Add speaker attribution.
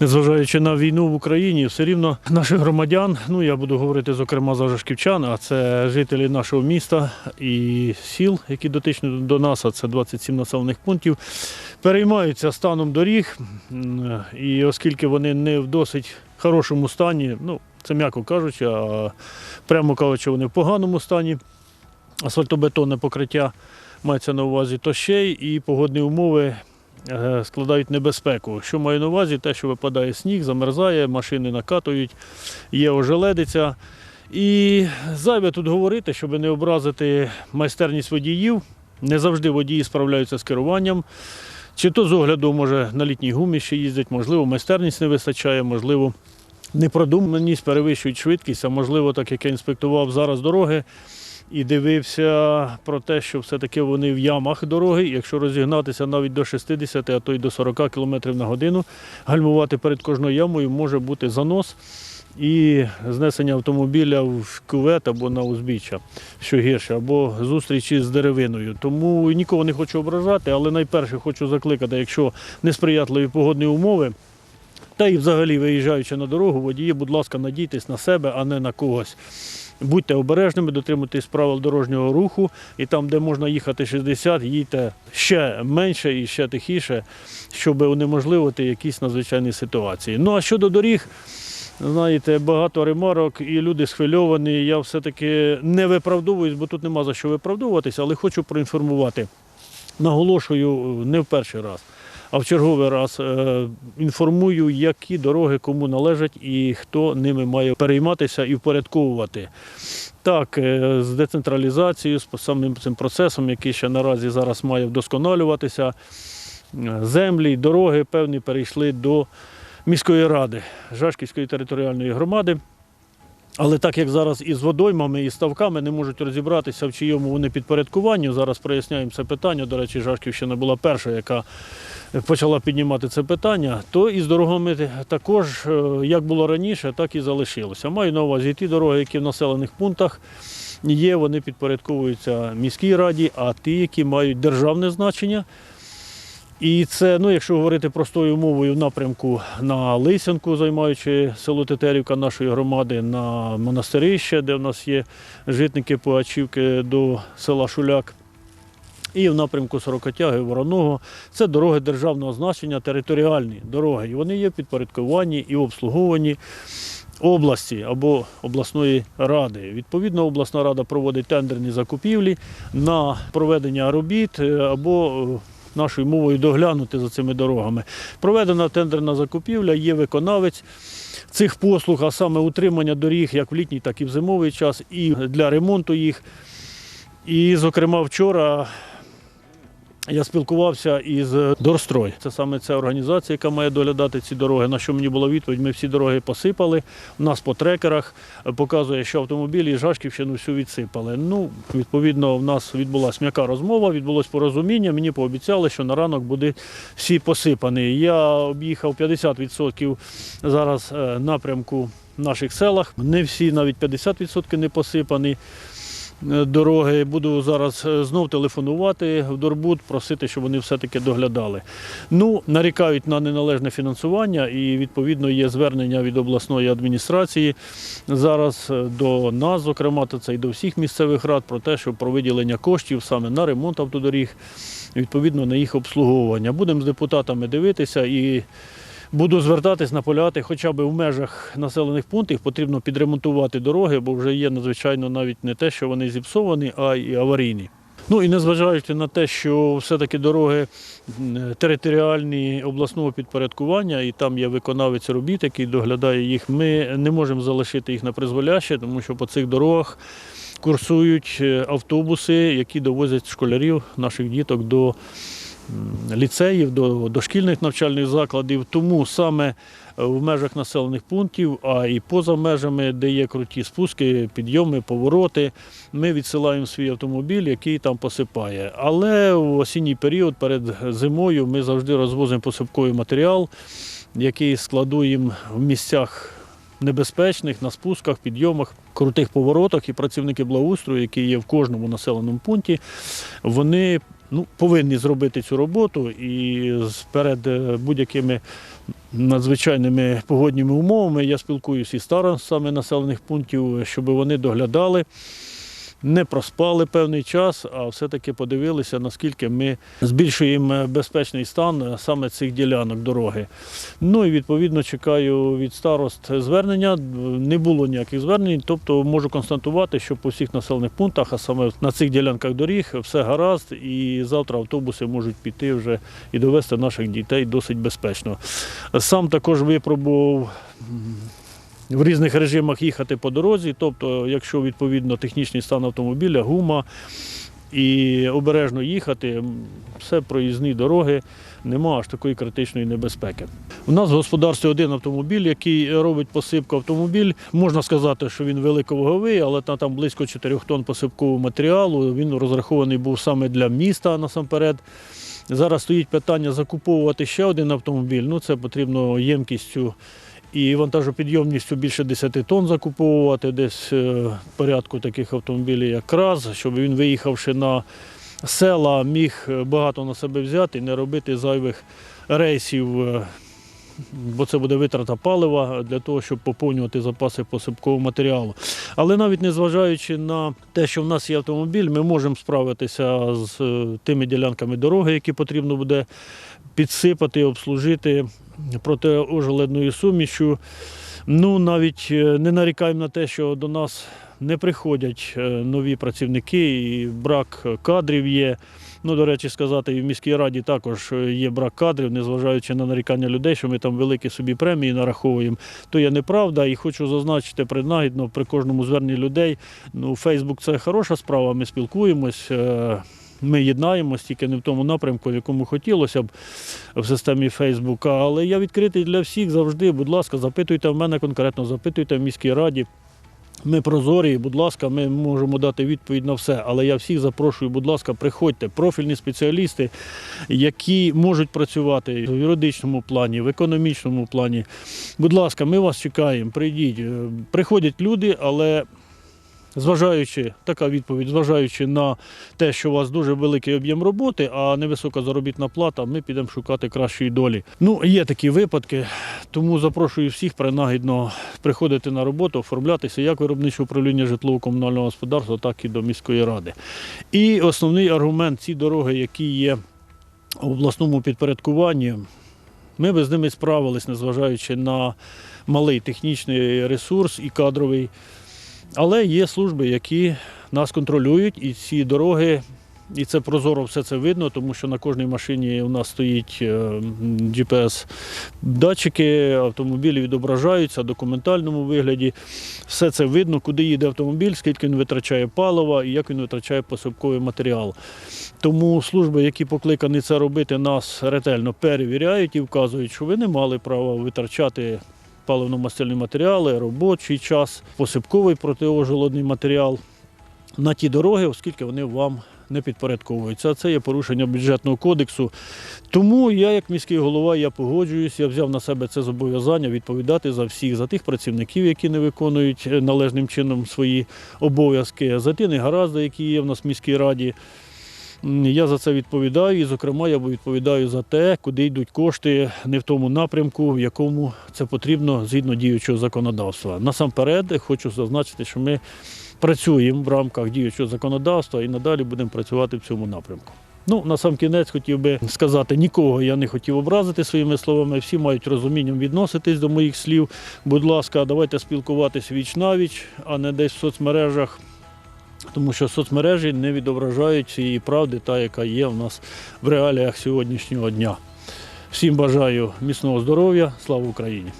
Speaker 1: Незважаючи на війну в Україні, все рівно наших громадян, ну я буду говорити зокрема за жашківчан, а це жителі нашого міста і сіл, які дотичні до нас, а це 27 населених пунктів, переймаються станом доріг. І оскільки вони не в досить хорошому стані, ну це м'яко кажучи, а прямо кажучи, вони в поганому стані, асфальтобетонне покриття мається на увазі, то ще й погодні умови складають небезпеку. Що маю на увазі? Те, що випадає сніг, замерзає, машини накатують, є ожеледиця. І зайве тут говорити, щоб не образити майстерність водіїв. Не завжди водії справляються з керуванням. Чи то з огляду, може, на літній гумі ще їздять, можливо, майстерність не вистачає, можливо, непродуманість перевищують швидкість, а можливо, так як я інспектував зараз дороги і дивився про те, що все-таки вони в ямах дороги. Якщо розігнатися навіть до 60, а то й до 40 км на годину, гальмувати перед кожною ямою може бути занос і знесення автомобіля в кювет або на узбіччя, що гірше, або зустрічі з деревиною. Тому нікого не хочу ображати, але найперше хочу закликати, якщо несприятливі погодні умови. Та і взагалі, виїжджаючи на дорогу, водії, будь ласка, надійтесь на себе, а не на когось. Будьте обережними, дотримуйтесь правил дорожнього руху, і там, де можна їхати 60, їдьте ще менше і ще тихіше, щоб унеможливити якісь надзвичайні ситуації. Ну а щодо доріг, знаєте, багато ремарок і люди схвильовані. Я все-таки не виправдовуюсь, бо тут нема за що виправдовуватися, але хочу проінформувати. Наголошую не в перший раз, а в черговий раз е, інформую, які дороги кому належать і хто ними має перейматися і впорядковувати. Так, е, з децентралізацією, з самим цим процесом, який ще наразі зараз має вдосконалюватися, е, землі, дороги певні перейшли до міської ради Жашківської територіальної громади. Але так як зараз із водоймами і ставками не можуть розібратися, в чийому вони підпорядкуванню, зараз проясняємо це питання. До речі, Жашківщина була перша, яка почала піднімати це питання, то і з дорогами також, е, як було раніше, так і залишилося. Маю на увазі ті дороги, які в населених пунктах є, вони підпорядковуються міській раді, а ті, які мають державне значення. І це, ну, якщо говорити простою мовою, в напрямку на Лисянку, займаючи село Тетерівка нашої громади, на монастирище, де в нас є житники Пугачівки до села Шуляк. І в напрямку Сорокотяги, Вороного це дороги державного значення, територіальні дороги. І вони є підпорядковані і обслуговані області або обласної ради. Відповідно, обласна рада проводить тендерні закупівлі на проведення робіт е, або е, нашою мовою доглянути за цими дорогами. Проведена тендерна закупівля, є виконавець цих послуг, а саме утримання доріг як в літній, так і в зимовий час, і для ремонту їх. І, зокрема, вчора я спілкувався із Дорстрой. Це саме ця організація, яка має доглядати ці дороги. На що мені була відповідь? Ми всі дороги посипали. У нас по трекерах показує, що автомобілі Жашківщину всю відсипали. Ну, відповідно, в нас відбулася м'яка розмова, відбулось порозуміння. Мені пообіцяли, що на ранок буде всі посипані. Я об'їхав 50% зараз е, напрямку в наших селах. Не всі, навіть 50% не посипані е, дороги. Буду зараз е, знов телефонувати в Дорбут, просити, щоб вони все-таки доглядали. Ну, нарікають на неналежне фінансування, і відповідно є звернення від обласної адміністрації зараз е, до нас, зокрема, та це і до всіх місцевих рад про те, що про виділення коштів саме на ремонт автодоріг, відповідно на їх обслуговування. Будемо з депутатами дивитися і. Буду звертатись, наполягати, хоча б в межах населених пунктів потрібно підремонтувати дороги, бо вже є надзвичайно навіть не те, що вони зіпсовані, а й аварійні. Ну і незважаючи на те, що все-таки дороги територіальні обласного підпорядкування, і там є виконавець робіт, який доглядає їх, ми не можемо залишити їх на призволяще, тому що по цих дорогах курсують е, автобуси, які довозять школярів, наших діток до ліцеїв, до дошкільних навчальних закладів. Тому саме е, в межах населених пунктів, а і поза межами, де є круті спуски, підйоми, повороти, ми відсилаємо свій автомобіль, який там посипає. Але в осінній період перед зимою ми завжди розвозимо посипковий матеріал, який складуємо в місцях. Небезпечних на спусках, підйомах, крутих поворотах і працівники благоустрою, які є в кожному населеному пункті, вони ну, повинні зробити цю роботу і перед е, будь-якими надзвичайними погодніми умовами я спілкуюся із старостами населених пунктів, щоб вони доглядали. Не проспали певний час, а все-таки подивилися, наскільки ми збільшуємо безпечний стан саме цих ділянок дороги. Ну і відповідно чекаю від старост звернення. Не було ніяких звернень, тобто можу констатувати, що по всіх населених пунктах, а саме на цих ділянках доріг, все гаразд, і завтра автобуси можуть піти вже і довести наших дітей досить безпечно. Сам також випробував. В різних режимах їхати по дорозі, тобто, якщо відповідно технічний стан автомобіля, гума і обережно їхати, все проїзні дороги, нема аж такої критичної небезпеки. У нас в господарстві один автомобіль, який робить посипку автомобіль. Можна сказати, що він великоваговий, але там близько 4 тонн посипкового матеріалу. Він розрахований був саме для міста насамперед. Зараз стоїть питання закуповувати ще один автомобіль. Ну, це потрібно ємкістю і вантажопідйомністю більше 10 тонн закуповувати, десь е, порядку таких автомобілів, як КРАЗ, щоб він, виїхавши на села, міг е, багато на себе взяти і не робити зайвих рейсів. Бо це буде витрата палива для того, щоб поповнювати запаси посипкового матеріалу. Але навіть незважаючи на те, що в нас є автомобіль, ми можемо справитися з е, тими ділянками дороги, які потрібно буде підсипати, обслужити протиожеледною сумішю. Ну, навіть е, не нарікаємо на те, що до нас не приходять е, нові працівники, і брак кадрів є. Ну, до речі, сказати, і в міській раді також е, є брак кадрів, незважаючи на нарікання людей, що ми там великі собі премії нараховуємо. То є неправда. І хочу зазначити принагідно при кожному зверненні людей. Ну, Фейсбук це хороша справа, ми спілкуємось. е, Ми єднаємось тільки не в тому напрямку, в якому хотілося б в системі Фейсбука. Але я відкритий для всіх завжди. Будь ласка, запитуйте в мене конкретно, запитуйте в міській раді. Ми прозорі, будь ласка, ми можемо дати відповідь на все. Але я всіх запрошую, будь ласка, приходьте, профільні спеціалісти, які можуть працювати в юридичному плані, в економічному плані. Будь ласка, ми вас чекаємо, прийдіть. Е, Приходять люди, але зважаючи, така відповідь, зважаючи на те, що у вас дуже великий об'єм роботи, а невисока заробітна плата, ми підемо шукати кращої долі. Ну, є такі випадки, тому запрошую всіх принагідно приходити на роботу, оформлятися як виробниче управління житлово-комунального господарства, так і до міської ради. І основний аргумент ці дороги, які є в обласному підпорядкуванні, ми би з ними справились, незважаючи на малий технічний ресурс і кадровий. Але є служби, які нас контролюють, і ці дороги, і це прозоро все це видно, тому що на кожній машині у нас стоїть е, GPS-датчики, автомобілі відображаються в документальному вигляді. Все це видно, куди їде автомобіль, скільки він витрачає палива і як він витрачає посипковий матеріал. Тому служби, які покликані це робити, нас ретельно перевіряють і вказують, що ви не мали права витрачати паливно-мастильні матеріали, робочий час, посипковий протиожеледний матеріал на ті дороги, оскільки вони вам не підпорядковуються. Це є порушення бюджетного кодексу. Тому я, як міський голова, я погоджуюсь, я взяв на себе це зобов'язання відповідати за всіх, за тих працівників, які не виконують е, належним чином свої обов'язки, за ті негаразди, які є в нас в міській раді. Я за це відповідаю, і, зокрема, я відповідаю за те, куди йдуть кошти не в тому напрямку, в якому це потрібно згідно діючого законодавства. Насамперед, хочу зазначити, що ми працюємо в рамках діючого законодавства і надалі будемо працювати в цьому напрямку. Ну, на сам кінець хотів би сказати, нікого я не хотів образити своїми словами. Всі мають розумінням відноситись до моїх слів. Будь ласка, давайте спілкуватись віч навіч, а не десь в соцмережах. Тому що соцмережі не відображають цієї правди, та, яка є в нас в реаліях сьогоднішнього дня. Всім бажаю міцного здоров'я, слава Україні!